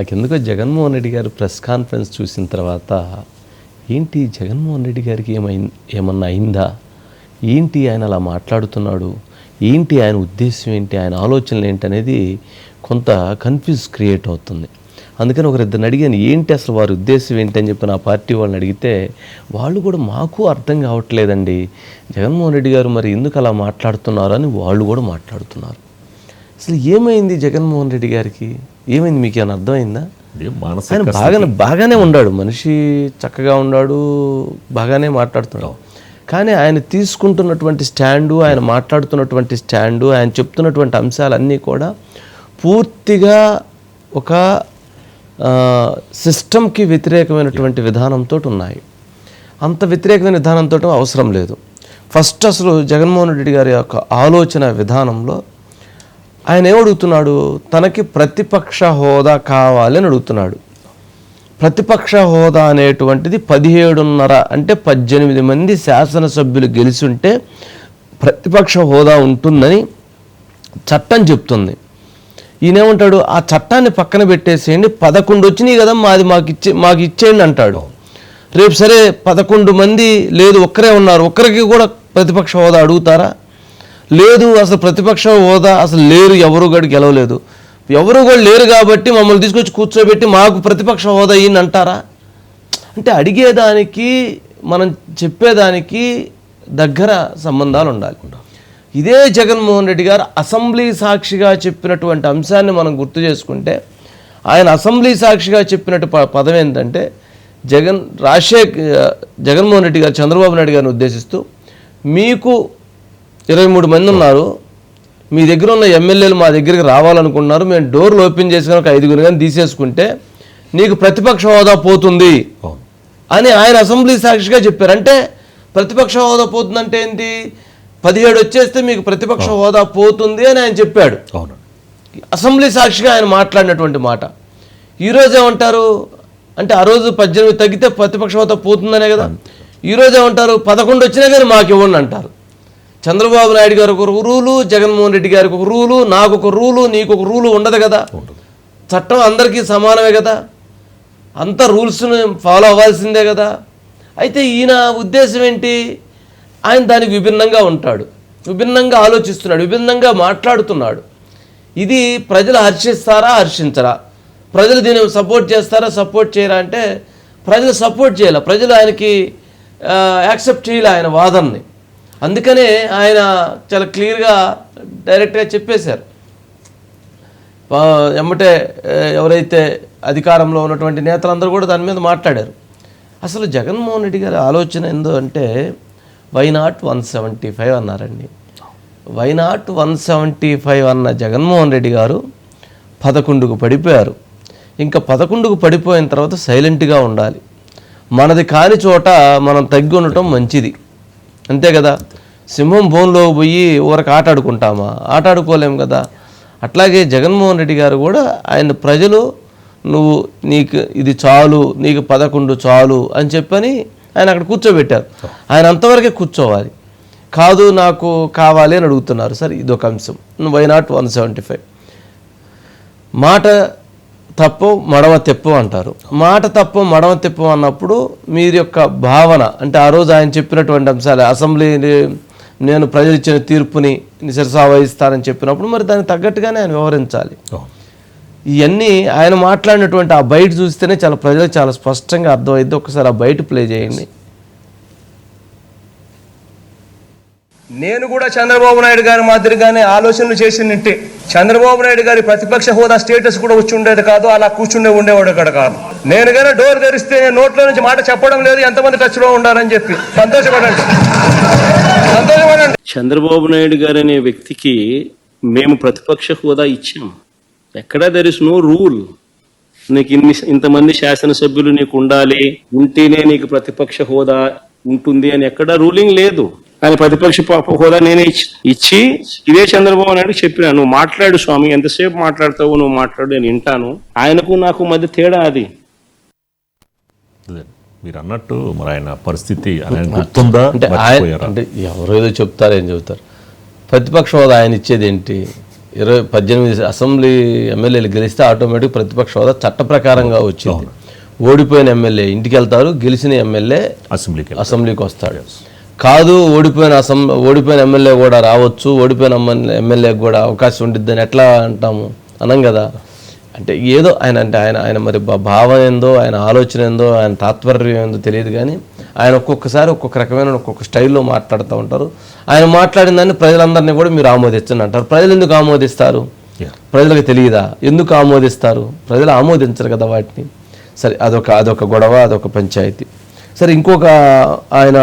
నాకెందుకో జగన్మోహన్ రెడ్డి గారు press conference చూసిన తర్వాత ఏంటి జగన్మోహన్ రెడ్డి గారికి ఏమై ఏమన్నా అయిందా? ఏంటి ఆయన అలా మాట్లాడుతున్నాడు? ఏంటి ఆయన ఉద్దేశం ఏంటి? ఆయన ఆలోచనలు ఏంటి? అనేది కొంత కన్ఫ్యూజ్ క్రియేట్ అవుతుంది. అందుకని ఒకరిద్దరిని అడిగాను ఏంటి అసలు వారి ఉద్దేశం ఏంటి? అని చెప్పి నా పార్టీ వాళ్ళని అడిగితే వాళ్ళు కూడా మాకు అర్థం కావట్లేదండి. జగన్మోహన్ రెడ్డి గారు మరి ఎందుకు అలా మాట్లాడుతున్నారు? అని వాళ్ళు కూడా మాట్లాడుతున్నారు. అసలు ఏమైంది జగన్మోహన్ రెడ్డి గారికి? ఏమైంది మీకు ఏమైనా అర్థమైందా? ఆయన బాగానే బాగానే ఉన్నాడు. మనిషి చక్కగా ఉన్నాడు బాగానే మాట్లాడుతున్నాడు. కానీ ఆయన తీసుకుంటున్నటువంటి స్టాండు ఆయన మాట్లాడుతున్నటువంటి స్టాండు ఆయన చెప్తున్నటువంటి అంశాలన్నీ కూడా పూర్తిగా ఒక సిస్టమ్కి వ్యతిరేకమైనటువంటి విధానంతో ఉన్నాయి. అంత వ్యతిరేకమైన విధానంతో అవసరం లేదు. ఫస్ట్ అసలు జగన్మోహన్ రెడ్డి గారి యొక్క ఆలోచన విధానంలో ఆయన ఏమడుగుతున్నాడు? తనకి ప్రతిపక్ష హోదా కావాలి అని అడుగుతున్నాడు. ప్రతిపక్ష హోదా అనేటువంటిది పదిహేడున్నర అంటే పద్దెనిమిది మంది శాసనసభ్యులు గెలిచి ఉంటే ప్రతిపక్ష హోదా ఉంటుందని చట్టం చెప్తుంది. ఈయనేమంటాడు? ఆ చట్టాన్ని పక్కన పెట్టేసేయండి పదకొండు వచ్చినాయి కదా మాది మాకు ఇచ్చే మాకు ఇచ్చేయండి అంటాడు. రేపు సరే పదకొండు మంది లేదు ఒక్కరే ఉన్నారు ఒక్కరికి కూడా ప్రతిపక్ష హోదా అడుగుతారా? లేదు అసలు ప్రతిపక్ష హోదా అసలు లేరు ఎవరు కూడా గెలవలేదు. ఎవరు కూడా లేరు కాబట్టి మమ్మల్ని తీసుకొచ్చి కూర్చోబెట్టి మాకు ప్రతిపక్ష హోదా ఇయ్యని అంటారా అంటే అడిగేదానికి మనం చెప్పేదానికి దగ్గర సంబంధాలు ఉండాలి. ఇదే జగన్మోహన్ రెడ్డి గారు అసెంబ్లీ సాక్షిగా చెప్పినటువంటి అంశాన్ని మనం గుర్తు చేసుకుంటే ఆయన అసెంబ్లీ సాక్షిగా చెప్పినట్టు ప- పదం ఏంటంటే జగన్ రాజశేఖర్ జగన్మోహన్ రెడ్డి గారు చంద్రబాబు నాయుడు గారిని ఉద్దేశిస్తూ మీకు ఇరవై మూడు మంది ఉన్నారు. మీ దగ్గర ఉన్న ఎమ్మెల్యేలు మా దగ్గరికి రావాలనుకుంటున్నారు. మేము డోర్లు ఓపెన్ చేసుకుని ఒక ఐదుగురు కానీ తీసేసుకుంటే నీకు ప్రతిపక్ష హోదా పోతుంది అని ఆయన అసెంబ్లీ సాక్షిగా చెప్పారు. అంటే ప్రతిపక్ష హోదా పోతుందంటే ఏంటి? పదిహేడు వచ్చేస్తే మీకు ప్రతిపక్ష హోదా పోతుంది అని ఆయన చెప్పాడు. అవును. అసెంబ్లీ సాక్షిగా ఆయన మాట్లాడినటువంటి మాట. ఈరోజు ఏమంటారు? అంటే ఆ రోజు పద్దెనిమిది తగ్గితే ప్రతిపక్ష హోదా పోతుందనే కదా. ఈరోజు ఏమంటారు? పదకొండు వచ్చినా కానీ మాకు ఇవ్వండి అంటారు. చంద్రబాబు నాయుడు గారు ఒక రూలు జగన్మోహన్ రెడ్డి గారికి ఒక రూలు నాకు ఒక రూలు నీకు ఒక రూలు ఉండదు కదా. చట్టం అందరికీ సమానమే కదా. అంత రూల్స్ని ఫాలో అవ్వాల్సిందే కదా. అయితే ఈయన ఉద్దేశం ఏంటి? ఆయన దానికి విభిన్నంగా ఉంటాడు. విభిన్నంగా ఆలోచిస్తున్నాడు విభిన్నంగా మాట్లాడుతున్నాడు. ఇది ప్రజలు హర్షిస్తారా హర్షించరా? ప్రజలు దీన్ని సపోర్ట్ చేస్తారా సపోర్ట్ చేయరా అంటే ప్రజలు సపోర్ట్ చేయాలి. ప్రజలు ఆయనకి యాక్సెప్ట్ చేయాలి ఆయన వాదనని. అందుకనే ఆయన చాలా క్లియర్గా డైరెక్ట్గా చెప్పేశారు. ఎమ్మటే ఎవరైతే అధికారంలో ఉన్నటువంటి నేతలందరూ కూడా దాని మీద మాట్లాడారు. అసలు జగన్మోహన్ రెడ్డి గారి ఆలోచన ఏందో అంటే why not one seventy five అన్నారండి. Why not one seventy five అన్న జగన్మోహన్ రెడ్డి గారు పదకొండుకు పడిపోయారు. ఇంకా పదకొండుకు పడిపోయిన తర్వాత సైలెంట్గా ఉండాలి. మనది కాని చోట మనం తగ్గి ఉండటం మంచిది. అంతే కదా? సింహం బోన్లో పోయి ఊరకు ఆట ఆడుకుంటామా ఆట ఆడుకోలేము కదా? అట్లాగే జగన్మోహన్ రెడ్డి గారు కూడా ఆయన ప్రజలు నువ్వు నీకు ఇది చాలు నీకు పదకొండు చాలు అని చెప్పని ఆయన అక్కడ కూర్చోబెట్టారు. ఆయన అంతవరకే కూర్చోవాలి. కాదు నాకు కావాలి అని అడుగుతున్నారు. సరే ఇదొక అంశం. Why not one seventy five మాట తప్పు మడమ తెప్పు అంటారు. మాట తప్పు మడమ తెప్పు అన్నప్పుడు మీరు యొక్క భావన అంటే ఆ రోజు ఆయన చెప్పినటువంటి అంశాలు అసెంబ్లీ నేను ప్రజలు ఇచ్చిన తీర్పుని శిరసా వహిస్తానని చెప్పినప్పుడు మరి దానికి తగ్గట్టుగానే ఆయన వ్యవహరించాలి. అవును ఇవన్నీ ఆయన మాట్లాడినటువంటి ఆ బయట చూస్తేనే చాలా ప్రజలకు చాలా స్పష్టంగా అర్థమైంది ఒకసారి ఆ బయట ప్లే చేయండి. నేను కూడా చంద్రబాబు నాయుడు గారి మాదిరిగానే ఆలోచనలు చేసినట్టే. చంద్రబాబు నాయుడు గారి ప్రతిపక్ష హోదా స్టేటస్ కూడా వచ్చి ఉండేది కాదు అలా కూర్చుండే ఉండేవాడు అక్కడ కాదు. నేను కానీ డోర్ తెరిస్తే నేను నోట్లో నుంచి మాట చెప్పడం లేదు ఎంతమంది టచ్లో ఉండాలని చెప్పి. సంతోషపడండి. సంతోషపడండి. చంద్రబాబు నాయుడు గారు అనే వ్యక్తికి మేము ప్రతిపక్ష హోదా ఇచ్చాం. ఎక్కడా దెర్ ఇస్ నో రూల్ నీకు ఇన్ని ఇంతమంది శాసనసభ్యులు నీకు ఉండాలి ఉంటేనే నీకు ప్రతిపక్ష హోదా ఉంటుంది అని ఎక్కడా రూలింగ్ లేదు. ఆయన ప్రతిపక్ష హోదా నేనే ఇచ్చి ఇచ్చి ఇదే చంద్రబాబు నాయుడు చెప్పినా నువ్వు మాట్లాడు స్వామి ఎంతసేపు మాట్లాడతావు నువ్వు మాట్లాడు నేను వింటాను. ఆయనకు నాకు మధ్య తేడా అది. మీరు అన్నట్టు మరి ఆయన పరిస్థితి ఆయన గుర్తుందా? అంటే ఎవరో ఏదో చెప్తారు ఏం చెబుతారు. ప్రతిపక్ష హోదా ఆయన ఇచ్చేది ఏంటి? ఇరవై పద్దెనిమిది అసెంబ్లీ ఎమ్మెల్యేలు గెలిస్తే ఆటోమేటిక్ ప్రతిపక్ష హోదా చట్ట ప్రకారంగా వచ్చింది. ఓడిపోయిన ఎమ్మెల్యే ఇంటికి వెళ్తారు గెలిచిన ఎమ్మెల్యే అసెంబ్లీకి అసెంబ్లీకి వస్తాడు. కాదు ఓడిపోయిన అసం ఓడిపోయిన ఎమ్మెల్యే కూడా రావచ్చు ఓడిపోయిన ఎమ్మెల్యేకి కూడా అవకాశం ఉండిద్దని ఎట్లా అంటాము? అనం కదా. అంటే ఏదో ఆయన అంటే ఆయన ఆయన మరి భావం ఏందో ఆయన ఆలోచన ఏందో ఆయన తాత్పర్యం ఏందో తెలియదు కానీ ఆయన ఒక్కొక్కసారి ఒక్కొక్క రకమైన ఒక్కొక్క స్టైల్లో మాట్లాడుతూ ఉంటారు. ఆయన మాట్లాడిన దాన్ని ప్రజలందరినీ కూడా మీరు ఆమోదించండి అంటారు. ప్రజలు ఎందుకు ఆమోదిస్తారు. ప్రజలకు తెలియదా? ఎందుకు ఆమోదిస్తారు? ప్రజలు ఆమోదించరు కదా వాటిని. సరే అదొక అదొక గొడవ అదొక పంచాయతీ. సరే ఇంకొక ఆయన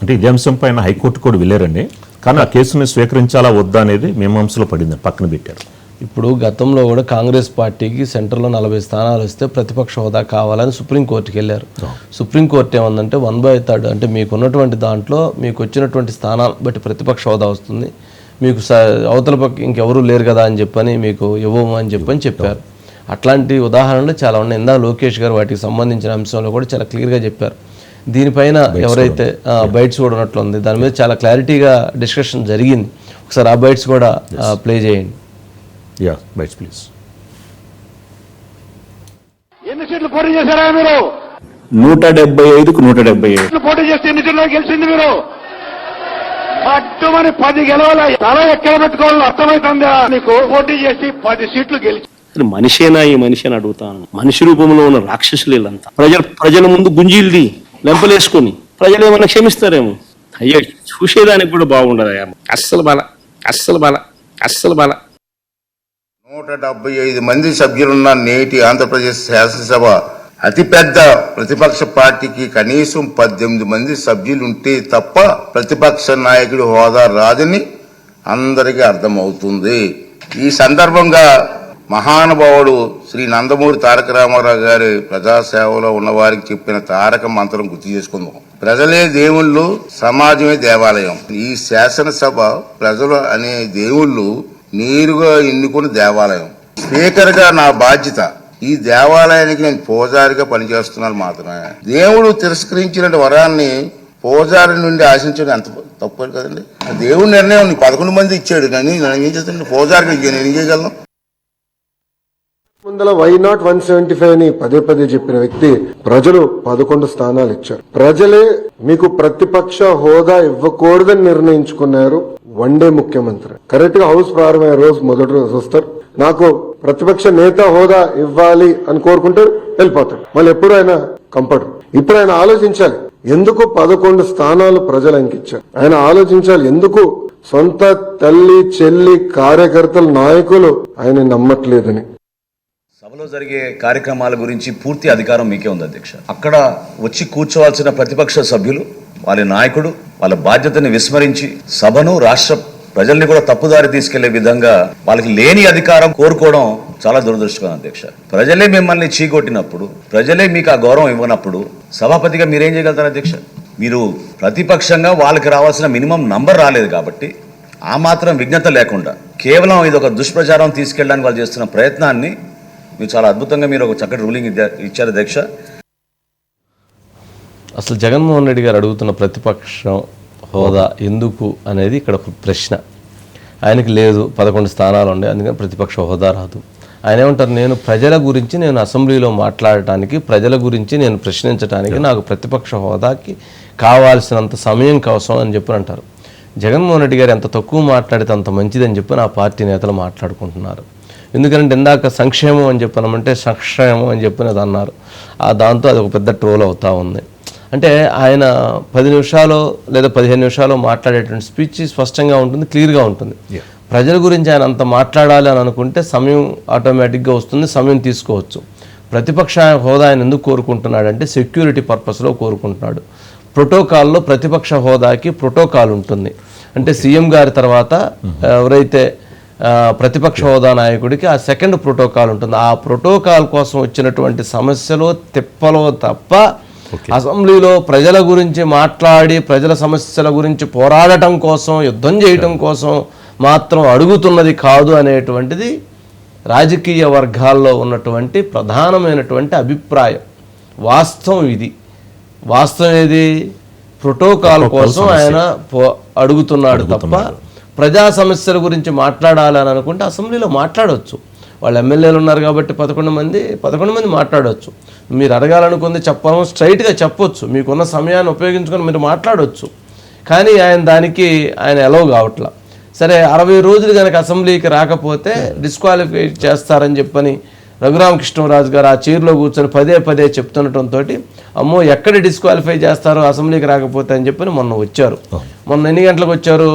అంటే ఇదే అంశం పైన హైకోర్టు కూడా వెళ్ళారండి. కానీ ఆ కేసుని స్వీకరించాలా వద్దా అనేది మీమాంసలో పడింది పక్కన పెట్టారు. ఇప్పుడు గతంలో కూడా కాంగ్రెస్ పార్టీకి సెంటర్లో నలభై స్థానాలు వస్తే ప్రతిపక్ష హోదా కావాలని సుప్రీంకోర్టుకి వెళ్ళారు. సుప్రీంకోర్టు ఏమందంటే వన్ బై థర్డ్ అంటే మీకు ఉన్నటువంటి దాంట్లో మీకు వచ్చినటువంటి స్థానాలు బట్టి ప్రతిపక్ష హోదా వస్తుంది. మీకు స అవతల పక్క ఇంకెవరూ లేరు కదా అని చెప్పని మీకు ఇవ్వము అని చెప్పని చెప్పారు. అట్లాంటి ఉదాహరణలు చాలా ఉన్నాయి. ఇందా లోకేష్ గారు వాటికి సంబంధించిన అంశంలో కూడా చాలా క్లియర్గా చెప్పారు. దీనిపైన ఎవరైతే బైట్స్ కూడా ఉన్నట్లు ఉంది దాని మీద చాలా క్లారిటీగా డిస్కషన్ జరిగింది. ఒకసారి ఆ బైట్స్ కూడా ప్లే చేయండి. యా బైట్స్ ప్లీజ్ ఎన్ని సీట్లు పోటీ చేశారా మీరు? నూట డెబ్బై ఐదుకు నూట డెబ్బై ఐదు పోటీ చేస్తే ఎన్ని సీట్లు గెలిచింది మీరు? పట్టుమని పది గెలవాల? తల ఎక్కడ పెట్టుకోవాలో అర్థమవుతుందా? నీకు పోటీ చేసి పది సీట్లు గెలిచి మనిషేనా? ఈ మనిషి అని అడుగుతాను. మనిషి రూపంలో ఉన్న రాక్షసులు వీళ్ళంతా. ప్రజలు ప్రజల ముందు గుంజీల్ది. లెంపలేసుకొని ప్రజలు ఏమన్నా క్షమిస్తారేమో? అయ్యో చూసేదానికి కూడా బాగుండదు అస్సలు బల అస్సలు బల అస్సలు బల. నూట డెబ్బై ఐదు మంది సభ్యులున్న నేటి ఆంధ్రప్రదేశ్ శాసనసభ అతిపెద్ద ప్రతిపక్ష పార్టీకి కనీసం పద్దెనిమిది మంది సభ్యులుంటే తప్ప ప్రతిపక్ష నాయకుడి హోదా రాదని అందరికీ అర్థమవుతుంది. ఈ సందర్భంగా మహానుభావుడు శ్రీ నందమూరి తారక రామారావు గారి ప్రజాసేవలో ఉన్నవారికి చెప్పిన తారక మంత్రం గుర్తు చేసుకుందాం. ప్రజలే దేవుళ్ళు సమాజమే దేవాలయం. ఈ శాసనసభ ప్రజలు అనే దేవుళ్ళు నేరుగా ఎన్నుకున్న దేవాలయం. స్పీకర్గా నా బాధ్యత. ఈ దేవాలయానికి నేను పూజారిగా పనిచేస్తున్నాను మాత్రమే. దేవుడు తిరస్కరించిన వరాన్ని పూజారి నుండి ఆశించడం ఎంత తప్పు కదండి? దేవుడి నిర్ణయం పదకొండు మంది ఇచ్చాడు. కానీ నేను ఏం చేస్తాను పూజారికి నేను ఏం చేయగలను? ముందల why not one seventy five అని పదే పదే చెప్పిన వ్యక్తి ప్రజలు పదకొండు స్థానాలు ఇచ్చారు. ప్రజలే మీకు ప్రతిపక్ష హోదా ఇవ్వకూడదని నిర్ణయించుకున్నారు. వన్ డే ముఖ్యమంత్రి. కరెక్ట్గా హౌస్ ప్రారంభమయ్యే రోజు మొదటి రోజు వస్తారు. నాకు ప్రతిపక్ష నేత హోదా ఇవ్వాలి అని కోరుకుంటే వెళ్ళిపోతాడు మళ్ళీ ఎప్పుడు ఆయన కంపడు. ఇప్పుడు ఆయన ఆలోచించాలి. ఎందుకు పదకొండు స్థానాలు ప్రజలు అంకించారు? ఆయన ఆలోచించాలి ఎందుకు సొంత తల్లి చెల్లి కార్యకర్తలు నాయకులు ఆయన నమ్మట్లేదని. సభలో జరిగే కార్యక్రమాల గురించి పూర్తి అధికారం మీకే ఉంది అధ్యక్ష. అక్కడ వచ్చి కూర్చోవాల్సిన ప్రతిపక్ష సభ్యులు వాళ్ళ నాయకుడు వాళ్ళ బాధ్యతని విస్మరించి సభను రాష్ట్ర ప్రజల్ని కూడా తప్పుదారి తీసుకెళ్ళే విధంగా వాళ్ళకి లేని అధికారం కోరుకోవడం చాలా దురదృష్టకరం అధ్యక్ష. ప్రజలే మిమ్మల్ని చీకొట్టినప్పుడు ప్రజలే మీకు ఆ గౌరవం ఇవ్వనప్పుడు సభాపతిగా మీరేం చేయగలుగుతారు అధ్యక్ష? మీరు ప్రతిపక్షంగా వాళ్ళకి రావాల్సిన మినిమం నంబర్ రాలేదు కాబట్టి ఆ మాత్రం విజ్ఞత లేకుండా కేవలం ఇది ఒక దుష్ప్రచారం తీసుకెళ్ళడానికి వాళ్ళు చేస్తున్న ప్రయత్నాన్ని మీరు చాలా అద్భుతంగా మీరు ఒక చక్కటి రూలింగ్ ఇచ్చారు అధ్యక్ష అసలు జగన్మోహన్ రెడ్డి గారు అడుగుతున్న ప్రతిపక్షం హోదా ఎందుకు అనేది ఇక్కడ ఒక ప్రశ్న. ఆయనకి లేదు పదకొండు స్థానాలు ఉండే అందుకని ప్రతిపక్ష హోదా రాదు. ఆయన ఏమంటారు నేను ప్రజల గురించి నేను అసెంబ్లీలో మాట్లాడటానికి ప్రజల గురించి నేను ప్రశ్నించడానికి నాకు ప్రతిపక్ష హోదాకి కావాల్సినంత సమయం కోసం అని చెప్పి అంటారు. జగన్మోహన్ రెడ్డి గారు ఎంత తక్కువ మాట్లాడితే అంత మంచిదని చెప్పి నా పార్టీ నేతలు మాట్లాడుకుంటున్నారు. ఎందుకంటే ఇందాక సంక్షేమం అని చెప్పినామంటే సంక్షేమం అని చెప్పినది అన్నారు. ఆ దాంతో అది ఒక పెద్ద ట్రోల్ అవుతా ఉంది. అంటే ఆయన పది నిమిషాలు లేదా పదిహేను నిమిషాలు మాట్లాడేటువంటి స్పీచ్ స్పష్టంగా ఉంటుంది క్లియర్గా ఉంటుంది. ప్రజల గురించి ఆయన అంత మాట్లాడాలి అని అనుకుంటే సమయం ఆటోమేటిక్గా వస్తుంది సమయం తీసుకోవచ్చు. ప్రతిపక్ష హోదా ఆయన ఎందుకు కోరుకుంటున్నాడంటే సెక్యూరిటీ పర్పస్లో కోరుకుంటున్నాడు. ప్రోటోకాల్లో ప్రతిపక్ష హోదాకి ప్రోటోకాల్ ఉంటుంది. అంటే సీఎం గారి తర్వాత ఎవరైతే ఆ, ప్రతిపక్ష హోదా నాయకుడికి ఆ సెకండ్ ప్రోటోకాల్ ఉంటుంది. ఆ ప్రోటోకాల్ కోసం వచ్చినటువంటి సమస్యలు తిప్పలో తప్ప అసెంబ్లీలో ప్రజల గురించి మాట్లాడి ప్రజల సమస్యల గురించి పోరాడటం కోసం యుద్ధం చేయటం కోసం మాత్రం అడుగుతున్నది కాదు అనేటువంటిది రాజకీయ వర్గాల్లో ఉన్నటువంటి ప్రధానమైనటువంటి అభిప్రాయం. వాస్తవం ఇది. వాస్తవం ఏది? ప్రోటోకాల్ కోసం ఆయన పో- అడుగుతున్నాడు తప్ప ప్రజా సమస్యల గురించి మాట్లాడాలని అనుకుంటే అసెంబ్లీలో మాట్లాడవచ్చు వాళ్ళు ఎమ్మెల్యేలు ఉన్నారు కాబట్టి పదకొండు మంది పదకొండు మంది మాట్లాడవచ్చు మీరు అడగాలనుకుంది చెప్పడం స్ట్రైట్గా చెప్పొచ్చు. మీకున్న సమయాన్ని ఉపయోగించుకొని మీరు మాట్లాడవచ్చు కానీ ఆయన దానికి ఆయన ఎలవ్ కావట్లా. సరే అరవై రోజులు కనుక అసెంబ్లీకి రాకపోతే డిస్క్వాలిఫై చేస్తారని చెప్పని రఘురామకృష్ణరాజు గారు ఆ చైర్లో కూర్చొని పదే పదే చెప్తుండటంతో అమ్మో ఎక్కడ డిస్క్వాలిఫై చేస్తారో అసెంబ్లీకి రాకపోతే అని చెప్పని మొన్న వచ్చారు. మొన్న ఎన్ని గంటలకు వచ్చారు?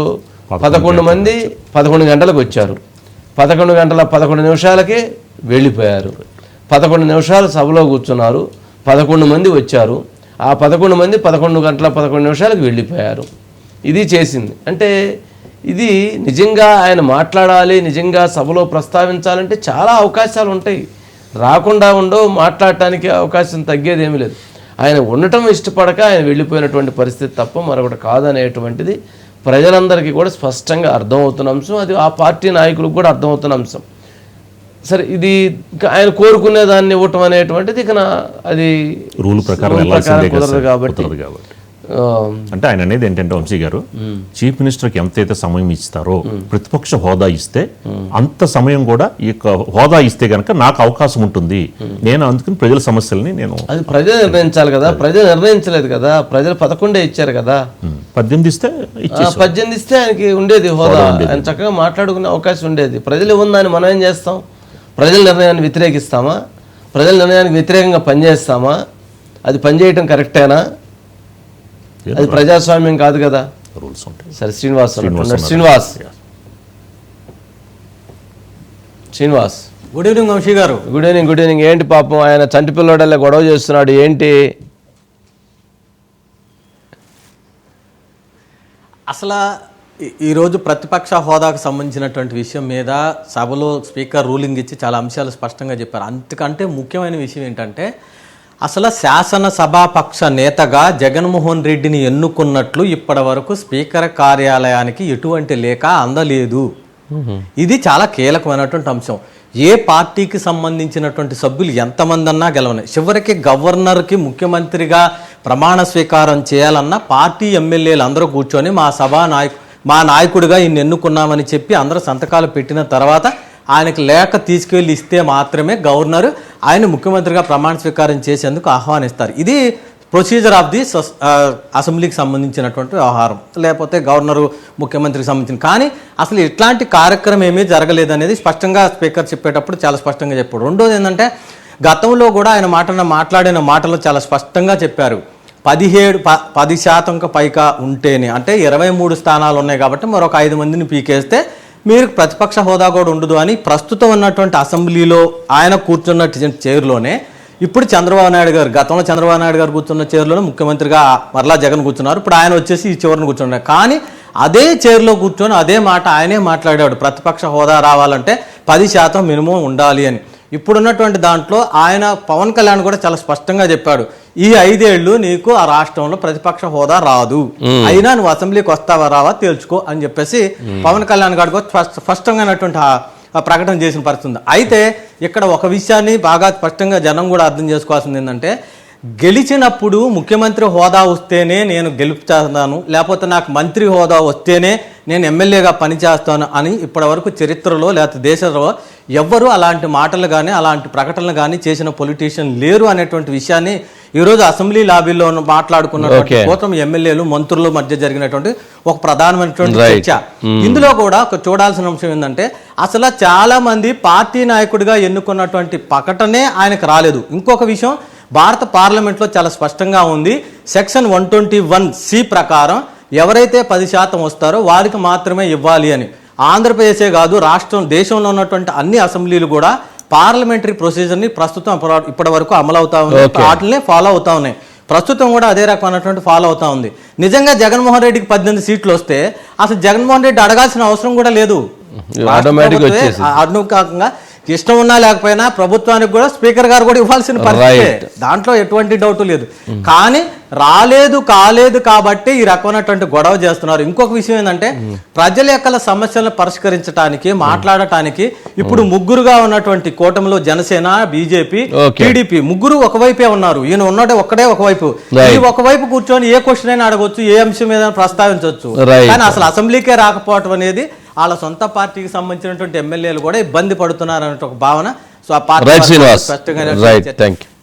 పదకొండు మంది పదకొండు గంటలకు వచ్చారు. పదకొండు గంటల పదకొండు నిమిషాలకే వెళ్ళిపోయారు. పదకొండు నిమిషాలు సభలో కూర్చున్నారు. పదకొండు మంది వచ్చారు. ఆ పదకొండు మంది పదకొండు గంటల పదకొండు నిమిషాలకు వెళ్ళిపోయారు. ఇది చేసింది. అంటే ఇది నిజంగా ఆయన మాట్లాడాలి నిజంగా సభలో ప్రస్తావించాలంటే చాలా అవకాశాలు ఉంటాయి. రాకుండా ఉండవు మాట్లాడటానికి అవకాశం తగ్గేది ఏమీ లేదు. ఆయన ఉండటం ఇష్టపడక ఆయన వెళ్ళిపోయినటువంటి పరిస్థితి తప్ప మరొకటి కాదనేటువంటిది ప్రజలందరికీ కూడా స్పష్టంగా అర్థమవుతున్న అంశం. అది ఆ పార్టీ నాయకులకు కూడా అర్థమవుతున్న అంశం. సరే ఇది ఆయన కోరుకునే దాన్ని ఇవ్వటం అనేటువంటిది ఇక అది రూల్ ప్రకారం కుదరదు. కాబట్టి. అంటే ఆయన అనేది ఏంటంటే వంశీ గారు చీఫ్ మినిస్టర్కి ఎంతైతే సమయం ఇస్తారో ప్రతిపక్ష హోదా ఇస్తే అంత సమయం కూడా ఈ యొక్క హోదా ఇస్తే గనక నాకు అవకాశం ఉంటుంది. నేను అందుకని ప్రజల సమస్యల్ని నేను అది ప్రజలు నిర్ణయించాలి కదా ప్రజలు నిర్ణయించలేదు కదా ప్రజలు పదకొండే ఇచ్చారు కదా. పద్దెనిమిది ఇస్తే పద్దెనిమిది ఇస్తే ఆయనకి ఉండేది హోదా. ఆయన చక్కగా మాట్లాడుకునే అవకాశం ఉండేది. ప్రజలు ఇవ్వని మనం ఏం చేస్తాం? ప్రజల నిర్ణయాన్ని వ్యతిరేకిస్తామా? ప్రజల నిర్ణయానికి వ్యతిరేకంగా పనిచేస్తామా? అది పనిచేయటం కరెక్టేనా? అది ప్రజాస్వామ్యం కాదు కదా. రూల్స్ ఉంటాయి. సరే శ్రీనివాస్ శ్రీనివాస్. శ్రీనివాస్. గుడ్ ఈవినింగ్ వంశీ గారు. గుడ్ ఈవినింగ్ గుడ్ ఈవినింగ్ ఏంటి పాపం? ఆయన చంటి పిల్లోడల్లా గొడవ చేస్తున్నాడు. ఏంటి? అసలు ఈ- ఈరోజు ప్రతిపక్ష హోదాకు సంబంధించినటువంటి విషయం మీద సభలో స్పీకర్ రూలింగ్ ఇచ్చి చాలా అంశాలు స్పష్టంగా చెప్పారు. అంతకంటే ముఖ్యమైన విషయం ఏంటంటే అసలు శాసనసభాపక్ష నేతగా జగన్మోహన్ రెడ్డిని ఎన్నుకున్నట్లు ఇప్పటి వరకు స్పీకర్ కార్యాలయానికి ఎటువంటి లేఖ అందలేదు. ఇది చాలా కీలకమైనటువంటి అంశం. ఏ పార్టీకి సంబంధించినటువంటి సభ్యులు ఎంతమంది అన్నా గెలవని. చివరికి గవర్నర్కి ముఖ్యమంత్రిగా ప్రమాణ స్వీకారం చేయాలన్నా పార్టీ ఎమ్మెల్యేలు అందరూ కూర్చొని మా సభా నాయకు మా నాయకుడిగా ఈయన ఎన్నుకున్నామని చెప్పి అందరూ సంతకాలు పెట్టిన తర్వాత ఆయనకు లేఖ తీసుకెళ్ళి ఇస్తే మాత్రమే గవర్నర్ ఆయన ముఖ్యమంత్రిగా ప్రమాణ స్వీకారం చేసేందుకు ఆహ్వానిస్తారు. ఇది ప్రొసీజర్ ఆఫ్ ది అసెంబ్లీకి సంబంధించినటువంటి వ్యవహారం. లేకపోతే గవర్నరు ముఖ్యమంత్రికి సంబంధించిన కానీ అసలు ఇట్లాంటి కార్యక్రమం ఏమీ జరగలేదనేది స్పష్టంగా స్పీకర్ చెప్పేటప్పుడు చాలా స్పష్టంగా చెప్పాడు. రెండోది ఏంటంటే గతంలో కూడా ఆయన మాటన మాట్లాడిన మాటలు చాలా స్పష్టంగా చెప్పారు. పదిహేడు ప పది శాతంకు పైగా ఉంటేనే అంటే ఇరవై మూడు స్థానాలు ఉన్నాయి కాబట్టి మరొక ఐదు మందిని పీకేస్తే మీరు ప్రతిపక్ష హోదా కూడా ఉండదు అని ప్రస్తుతం ఉన్నటువంటి అసెంబ్లీలో ఆయన కూర్చున్న చైర్లోనే ఇప్పుడు చంద్రబాబు నాయుడు గారు గతంలో చంద్రబాబు నాయుడు గారు కూర్చున్న చైర్లోనే ముఖ్యమంత్రిగా మరలా జగన్ కూర్చున్నారు. ఇప్పుడు ఆయన వచ్చేసి ఈ చివరిని కూర్చున్నారు. కానీ అదే చైర్లో కూర్చొని అదే మాట ఆయనే మాట్లాడాడు. ప్రతిపక్ష హోదా రావాలంటే పది శాతం మినిమం ఉండాలి అని. ఇప్పుడున్నటువంటి దాంట్లో ఆయన పవన్ కళ్యాణ్ కూడా చాలా స్పష్టంగా చెప్పాడు ఈ ఐదేళ్ళు నీకు ఆ రాష్ట్రంలో ప్రతిపక్ష హోదా రాదు. అయినా నువ్వు అసెంబ్లీకి వస్తావా రావా తేల్చుకో అని చెప్పేసి పవన్ కళ్యాణ్ గారు కూడా స్పష్ట- స్పష్టంగానటువంటి ఆ- ఆ ప్రకటన చేసిన పరిస్థితి ఉంది. అయితే ఇక్కడ ఒక విషయాన్ని బాగా స్పష్టంగా జనం కూడా అర్థం చేసుకోవాల్సింది ఏంటంటే గెలిచినప్పుడు ముఖ్యమంత్రి హోదా వస్తేనే నేను గెలుపుతాను లేకపోతే నాకు మంత్రి హోదా వస్తేనే నేను ఎమ్మెల్యేగా పనిచేస్తాను అని ఇప్పటివరకు చరిత్రలో లేకపోతే దేశంలో ఎవ్వరూ అలాంటి మాటలు కానీ అలాంటి ప్రకటనలు కానీ చేసిన పొలిటీషియన్ లేరు అనేటువంటి విషయాన్ని ఈరోజు అసెంబ్లీ లాబీలో మాట్లాడుకున్నటువంటి Okay. కూటమి ఎమ్మెల్యేలు మంత్రుల మధ్య జరిగినటువంటి ఒక ప్రధానమైనటువంటి. చర్చ ఇందులో కూడా ఒక చూడాల్సిన అంశం ఏంటంటే అసలు చాలా మంది పార్టీ నాయకుడిగా ఎన్నుకున్నటువంటి ప్రకటనే ఆయనకు రాలేదు ఇంకొక విషయం భారత పార్లమెంట్లో చాలా స్పష్టంగా ఉంది section one twenty one C ప్రకారం ఎవరైతే పది శాతం వస్తారో వారికి మాత్రమే ఇవ్వాలి అని. ఆంధ్రప్రదేశే కాదు రాష్ట్రం దేశంలో ఉన్నటువంటి అన్ని అసెంబ్లీలు కూడా పార్లమెంటరీ ప్రొసీజర్ని ప్రస్తుతం ఇప్పటి- వరకు అమలు అవుతా Okay. వాటినే ఫాలో అవుతా ఉన్నాయి. ప్రస్తుతం కూడా అదే రకమైనటువంటి ఫాలో అవుతా ఉంది. నిజంగా జగన్మోహన్ రెడ్డికి పద్దెనిమిది సీట్లు వస్తే అసలు జగన్మోహన్ రెడ్డి అడగాల్సిన అవసరం కూడా లేదు. Automatic ఇష్టం ఉన్నా లేకపోయినా ప్రభుత్వానికి కూడా స్పీకర్ గారు కూడా ఇవ్వాల్సిన పరిస్థితి. దాంట్లో ఎటువంటి డౌట్ లేదు కానీ రాలేదు కాలేదు కాబట్టి ఈ రకమైనటువంటి గొడవ చేస్తున్నారు ఇంకొక విషయం ఏంటంటే ప్రజల యొక్క సమస్యలను పరిష్కరించడానికి మాట్లాడటానికి ఇప్పుడు ముగ్గురుగా ఉన్నటువంటి కూటమిలో జనసేన బీజేపీ. టీడీపీ ముగ్గురు ఒకవైపే ఉన్నారు ఈయన ఉన్నదే ఒక్కడే ఒకవైపు. ఈ ఒకవైపు కూర్చొని ఏ క్వశ్చన్ అయినా అడగొచ్చు ఏ అంశం మీద ప్రస్తావించవచ్చు. కానీ అసలు అసెంబ్లీకే రాకపోవటం అనేది వాళ్ళ సొంత పార్టీకి సంబంధించినటువంటి ఎమ్మెల్యేలు కూడా ఇబ్బంది పడుతున్నారు అనే ఒక భావన. సో ఆ పార్టీ రైట్